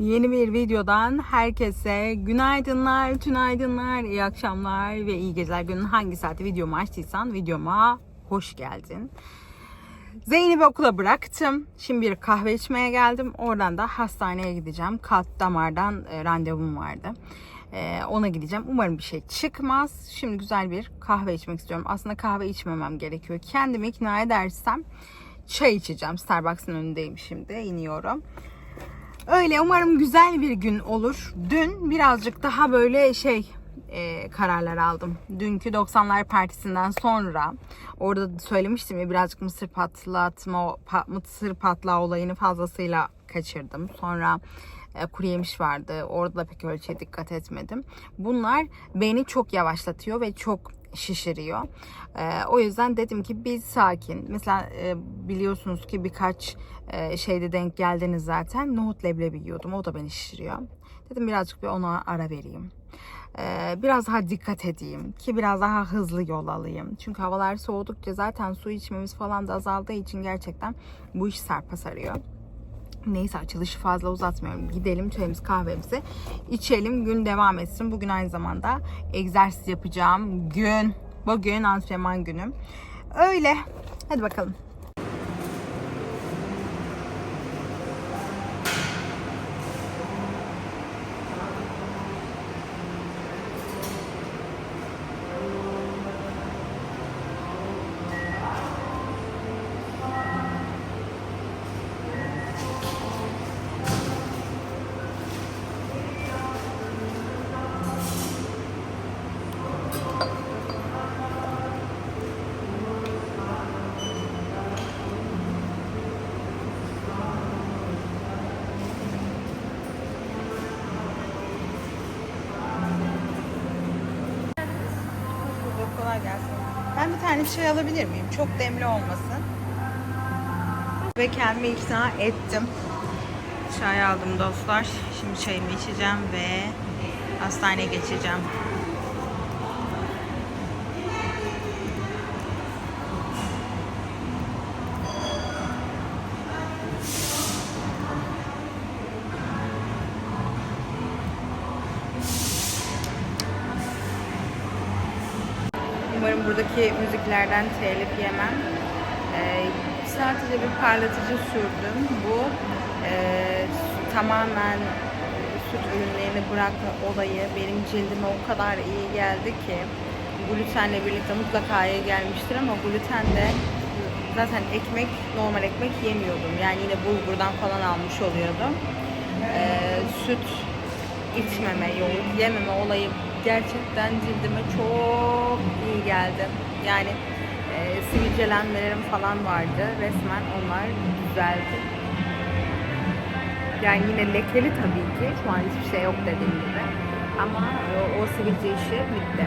Yeni bir videodan herkese günaydınlar, tünaydınlar, iyi akşamlar ve iyi geceler. Günün hangi saatte videomu açtıysan videoma hoş geldin. Zeynep'i okula bıraktım. Şimdi bir kahve içmeye geldim. Oradan da hastaneye gideceğim. Kalp damardan e, randevum vardı. E, ona gideceğim. Umarım bir şey çıkmaz. Şimdi güzel bir kahve içmek istiyorum. Aslında kahve içmemem gerekiyor. Kendimi ikna edersem çay içeceğim. Starbucks'ın önündeyim şimdi. iniyorum. Öyle umarım güzel bir gün olur. Dün birazcık daha böyle şey e, kararlar aldım. Dünkü 90'lar partisinden sonra orada da söylemiştim ya birazcık mısır patlatma pa- mısır patlağı olayını fazlasıyla kaçırdım. Sonra e, kuru yemiş vardı. Orada da pek ölçüye dikkat etmedim. Bunlar beni çok yavaşlatıyor ve çok şişiriyor. E, o yüzden dedim ki bir sakin. Mesela e, biliyorsunuz ki birkaç e, şeyde denk geldiniz zaten. Nohut leblebi yiyordum. O da beni şişiriyor. Dedim birazcık bir ona ara vereyim. E, biraz daha dikkat edeyim ki biraz daha hızlı yol alayım. Çünkü havalar soğudukça zaten su içmemiz falan da azaldığı için gerçekten bu iş sarpa sarıyor. Neyse açılışı fazla uzatmıyorum. Gidelim çayımız kahvemizi içelim. Gün devam etsin. Bugün aynı zamanda egzersiz yapacağım gün. Bugün antrenman günüm. Öyle. Hadi bakalım. Kolay gelsin. Ben bir tane çay alabilir miyim? Çok demli olmasın. Ve kendimi ikna ettim. Çay aldım dostlar. Şimdi çayımı içeceğim ve hastaneye geçeceğim. Umarım buradaki müziklerden telif yemem. Ee, sadece bir parlatıcı sürdüm. Bu e, tamamen süt ürünlerini bırakma olayı benim cildime o kadar iyi geldi ki glutenle birlikte mutlaka iyi gelmiştir ama gluten de zaten ekmek, normal ekmek yemiyordum. Yani yine bulgurdan falan almış oluyordum. Ee, süt içmeme, yoğurt yememe olayı gerçekten cildime çok iyi geldi. Yani e, sivilcelenmelerim falan vardı. Resmen onlar düzeldi. Yani yine lekeli tabii ki. Şu an hiçbir şey yok dediğim gibi. Ama o, o sivilce işi bitti.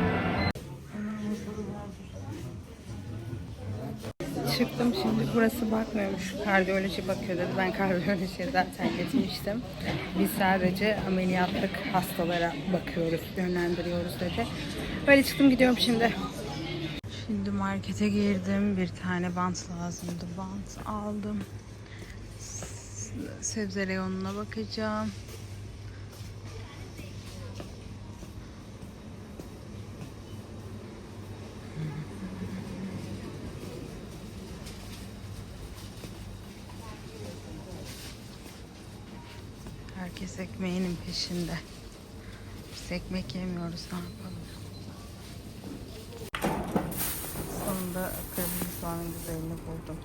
Çıktım şimdi burası bakmıyormuş. Kardiyoloji bakıyor dedi. Ben kardiyolojiye zaten gitmiştim. Biz sadece ameliyatlık hastalara bakıyoruz, yönlendiriyoruz dedi. Böyle çıktım gidiyorum şimdi. Şimdi markete girdim. Bir tane bant lazımdı. Bant aldım. Sebze reyonuna bakacağım. Herkes ekmeğinin peşinde. Biz ekmek yemiyoruz ne yapalım. Sonunda kırmızı soğanın güzelini buldum.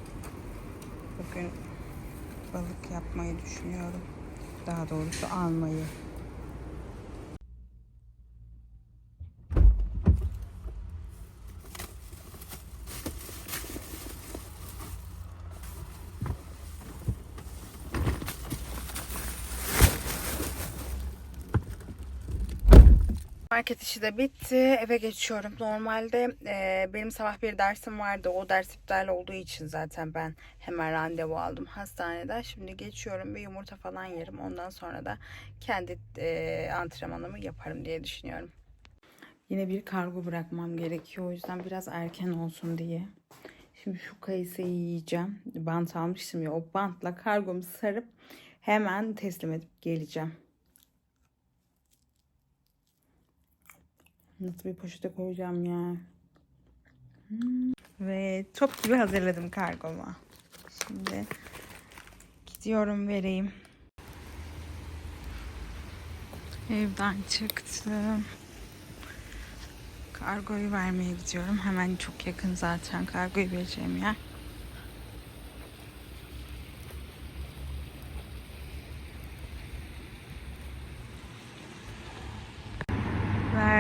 Bugün balık yapmayı düşünüyorum. Daha doğrusu almayı. Market işi de bitti. Eve geçiyorum. Normalde e, benim sabah bir dersim vardı. O ders iptal olduğu için zaten ben hemen randevu aldım hastaneden. Şimdi geçiyorum. Bir yumurta falan yerim. Ondan sonra da kendi e, antrenmanımı yaparım diye düşünüyorum. Yine bir kargo bırakmam gerekiyor. O yüzden biraz erken olsun diye. Şimdi şu kayısıyı yiyeceğim. Bant almıştım ya. O bantla kargomu sarıp Hemen teslim edip geleceğim. Nasıl bir poşete koyacağım ya? Hmm. Ve top gibi hazırladım kargomu. Şimdi gidiyorum vereyim. Evden çıktım. Kargoyu vermeye gidiyorum. Hemen çok yakın zaten kargoyu vereceğim yer.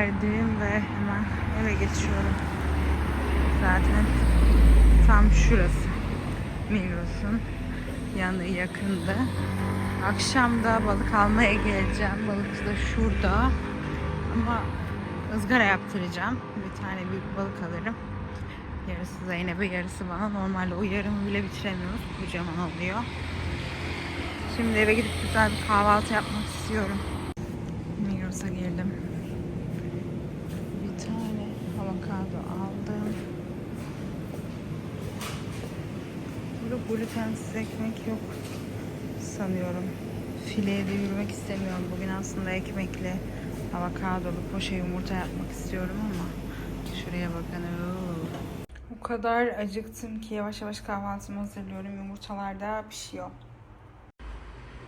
Verdim ve hemen eve geçiyorum. Zaten tam şurası. Migros'un yanı yakında. Akşam da balık almaya geleceğim. Balıkçı da şurada. Ama ızgara yaptıracağım. Bir tane büyük balık alırım. Yarısı Zeynep'e, yarısı bana. Normalde o yarımı bile bitiremiyoruz. Kocaman oluyor. Şimdi eve gidip güzel bir kahvaltı yapmak istiyorum. Migros'a girdim. Avokado aldım. Burada glutensiz ekmek yok sanıyorum. Fileye de yürümek istemiyorum. Bugün aslında ekmekli avokadolu poşe yumurta yapmak istiyorum ama şuraya bakın. Oo. O kadar acıktım ki yavaş yavaş kahvaltımı hazırlıyorum. Yumurtalar da pişiyor.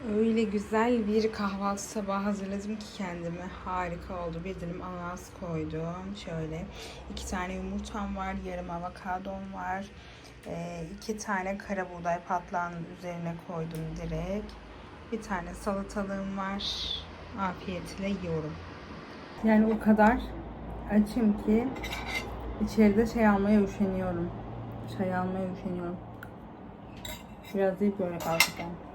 Öyle güzel bir kahvaltı sabahı hazırladım ki kendime. Harika oldu. Bir dilim ananas koydum. Şöyle iki tane yumurtam var. Yarım avokadom var. Ee, iki tane kara buğday patlağının üzerine koydum direkt. Bir tane salatalığım var. Afiyetle yiyorum. Yani o kadar açım ki içeride şey almaya üşeniyorum. Çay almaya üşeniyorum. Biraz deyip böyle kalkacağım.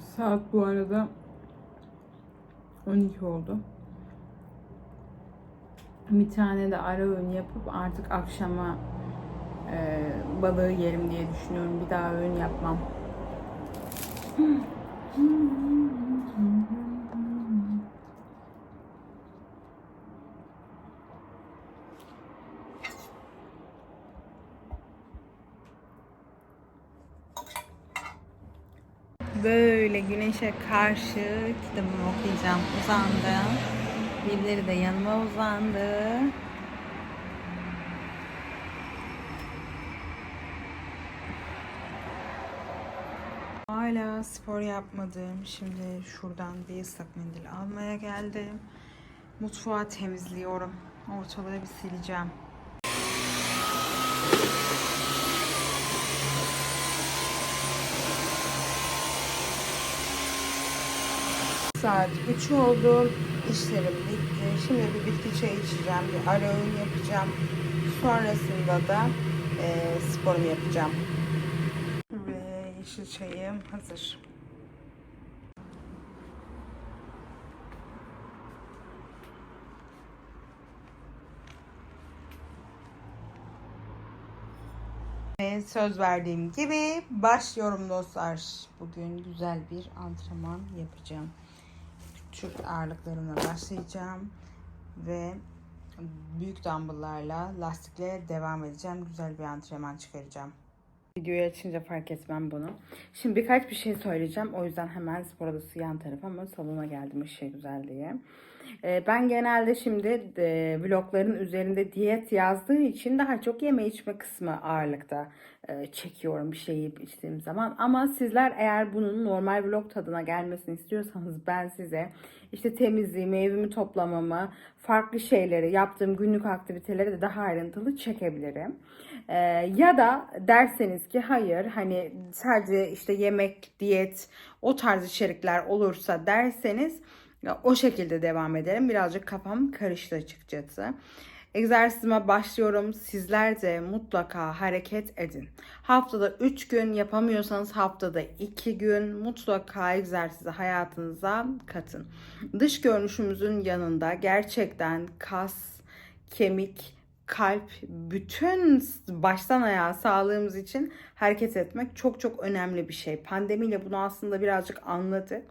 Saat bu arada 12 oldu. Bir tane de ara öğün yapıp artık akşama e, balığı yerim diye düşünüyorum. Bir daha öğün yapmam. Böyle güneşe karşı kitabımı okuyacağım. Uzandım. Birileri de yanıma uzandı. Hala spor yapmadım. Şimdi şuradan bir ıslak mendil almaya geldim. Mutfağı temizliyorum. Ortalığı bir sileceğim. Saat 3 oldu. İşlerim bitti. Şimdi bir bitki çayı içeceğim. Bir ara öğün yapacağım. Sonrasında da e, sporumu yapacağım. Ve yeşil çayım hazır. Ve söz verdiğim gibi başlıyorum dostlar. Bugün güzel bir antrenman yapacağım. Küçük ağırlıklarımla başlayacağım. Ve büyük dumbbell'larla lastikle devam edeceğim. Güzel bir antrenman çıkaracağım. Videoyu açınca fark etmem bunu. Şimdi birkaç bir şey söyleyeceğim. O yüzden hemen spor odası yan taraf ama salona geldim ışığı güzel diye. Ee, Ben genelde şimdi e, vlogların üzerinde diyet yazdığı için daha çok yeme içme kısmı ağırlıkta e, çekiyorum bir şey yiyip içtiğim zaman. Ama sizler eğer bunun normal vlog tadına gelmesini istiyorsanız ben size işte temizliğimi, evimi toplamamı, farklı şeyleri, yaptığım günlük aktiviteleri de daha ayrıntılı çekebilirim. Ee, ya da derseniz ki hayır hani sadece işte yemek, diyet o tarz içerikler olursa derseniz o şekilde devam ederim. Birazcık kafam karıştı açıkçası. Egzersizime başlıyorum. Sizler de mutlaka hareket edin. Haftada 3 gün yapamıyorsanız haftada 2 gün mutlaka egzersizi hayatınıza katın. Dış görünüşümüzün yanında gerçekten kas, kemik, kalp, bütün baştan ayağa sağlığımız için hareket etmek çok çok önemli bir şey. Pandemiyle bunu aslında birazcık anladık.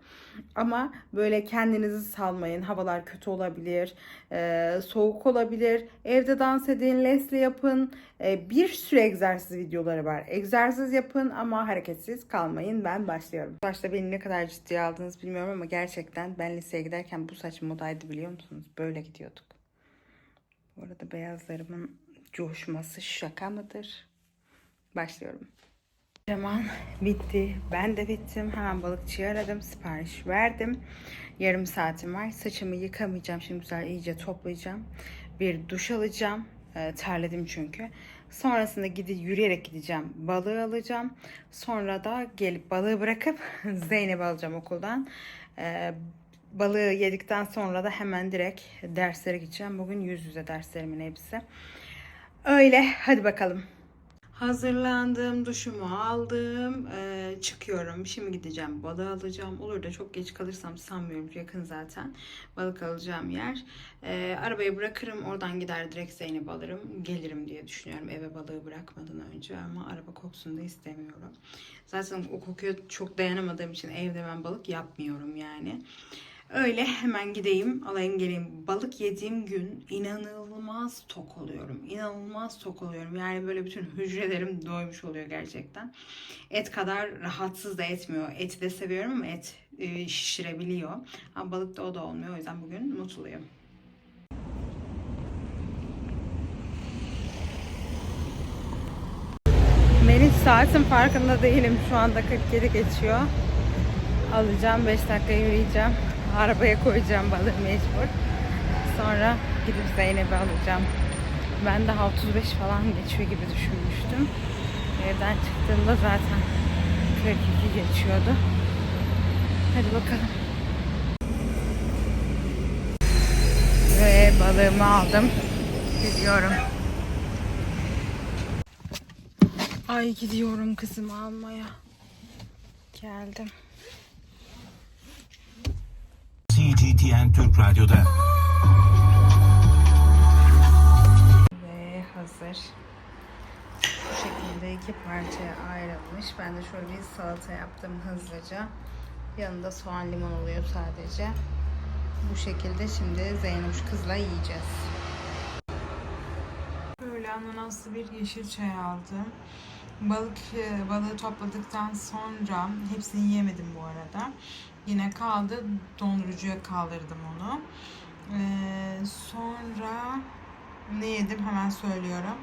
Ama böyle kendinizi salmayın. Havalar kötü olabilir, e, soğuk olabilir. Evde dans edin, lesle yapın. E, bir sürü egzersiz videoları var. Egzersiz yapın ama hareketsiz kalmayın. Ben başlıyorum. Başta beni ne kadar ciddiye aldınız bilmiyorum ama gerçekten ben liseye giderken bu saç modaydı biliyor musunuz? Böyle gidiyorduk. Bu arada beyazlarımın coşması şaka mıdır? Başlıyorum. Zaman bitti. Ben de bittim. Hemen balıkçıyı aradım. Sipariş verdim. Yarım saatim var. Saçımı yıkamayacağım. Şimdi güzel iyice toplayacağım. Bir duş alacağım. Ee, terledim çünkü. Sonrasında gidip yürüyerek gideceğim. Balığı alacağım. Sonra da gelip balığı bırakıp Zeynep'i alacağım okuldan. Ee, balığı yedikten sonra da hemen direkt derslere gideceğim. Bugün yüz yüze derslerimin hepsi. Öyle hadi bakalım. Hazırlandım, duşumu aldım, ee, çıkıyorum. Şimdi gideceğim, balığı alacağım. Olur da çok geç kalırsam sanmıyorum, yakın zaten. Balık alacağım yer. Ee, arabayı bırakırım, oradan gider direkt Zeynep alırım. Gelirim diye düşünüyorum eve balığı bırakmadan önce ama araba kokusunu da istemiyorum. Zaten o kokuya çok dayanamadığım için evde ben balık yapmıyorum yani. Öyle hemen gideyim alayım geleyim. Balık yediğim gün inanılmaz tok oluyorum. İnanılmaz tok oluyorum. Yani böyle bütün hücrelerim doymuş oluyor gerçekten. Et kadar rahatsız da etmiyor. Eti de seviyorum ama et e, şişirebiliyor. Ama balıkta o da olmuyor. O yüzden bugün mutluyum. Melis saatin farkında değilim. Şu anda 47 geçiyor. Alacağım 5 dakika yürüyeceğim. Arabaya koyacağım balığı mecbur. Sonra gidip Zeynep'i alacağım. Ben daha 35 falan geçiyor gibi düşünmüştüm. Evden çıktığımda zaten 42 geçiyordu. Hadi bakalım. Ve balığımı aldım. Gidiyorum. Ay gidiyorum kızımı almaya. Geldim. CGTN Türk Radyo'da. Ve hazır. Bu şekilde iki parçaya ayrılmış. Ben de şöyle bir salata yaptım hızlıca. Yanında soğan limon oluyor sadece. Bu şekilde şimdi Zeynoş kızla yiyeceğiz. Böyle ananaslı bir yeşil çay aldım. Balık balığı topladıktan sonra hepsini yemedim bu arada. Yine kaldı. Dondurucuya kaldırdım onu. Ee, sonra ne yedim hemen söylüyorum.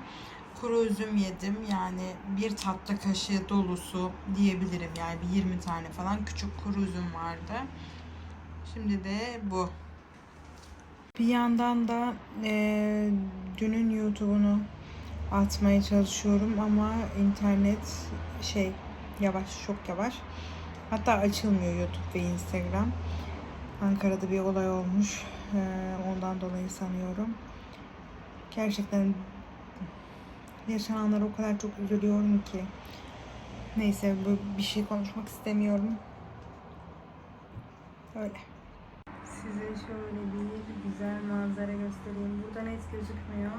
Kuru üzüm yedim. Yani bir tatlı kaşığı dolusu diyebilirim. Yani bir 20 tane falan küçük kuru üzüm vardı. Şimdi de bu. Bir yandan da eee dünün YouTube'unu atmaya çalışıyorum ama internet şey yavaş çok yavaş. Hatta açılmıyor YouTube ve Instagram. Ankara'da bir olay olmuş. Eee, ondan dolayı sanıyorum. Gerçekten yaşananlara o kadar çok üzülüyorum ki. Neyse bu bir şey konuşmak istemiyorum. Öyle. Size şöyle bir güzel manzara göstereyim. Burada net gözükmüyor.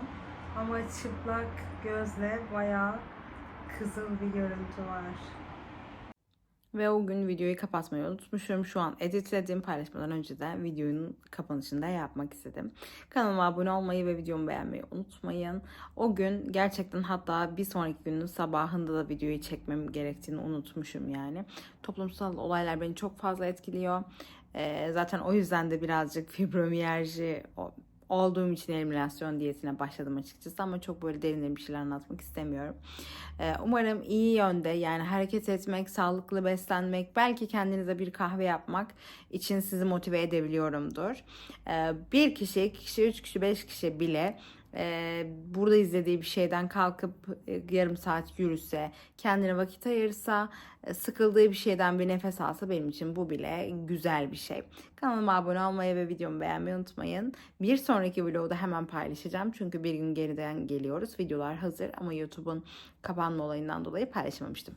Ama çıplak gözle bayağı kızıl bir görüntü var. Ve o gün videoyu kapatmayı unutmuşum. Şu an editledim paylaşmadan önce de videonun kapanışını da yapmak istedim. Kanalıma abone olmayı ve videomu beğenmeyi unutmayın. O gün gerçekten hatta bir sonraki günün sabahında da videoyu çekmem gerektiğini unutmuşum yani. Toplumsal olaylar beni çok fazla etkiliyor. Ee, zaten o yüzden de birazcık fibromiyalji o- olduğum için eliminasyon diyetine başladım açıkçası ama çok böyle derin bir şeyler anlatmak istemiyorum. Ee, umarım iyi yönde yani hareket etmek, sağlıklı beslenmek, belki kendinize bir kahve yapmak için sizi motive edebiliyorumdur. Ee, bir kişi, iki kişi, üç kişi, beş kişi bile burada izlediği bir şeyden kalkıp e, yarım saat yürüse, kendine vakit ayırsa, e, sıkıldığı bir şeyden bir nefes alsa benim için bu bile güzel bir şey. Kanalıma abone olmayı ve videomu beğenmeyi unutmayın. Bir sonraki vlogu da hemen paylaşacağım. Çünkü bir gün geriden geliyoruz. Videolar hazır ama YouTube'un kapanma olayından dolayı paylaşamamıştım.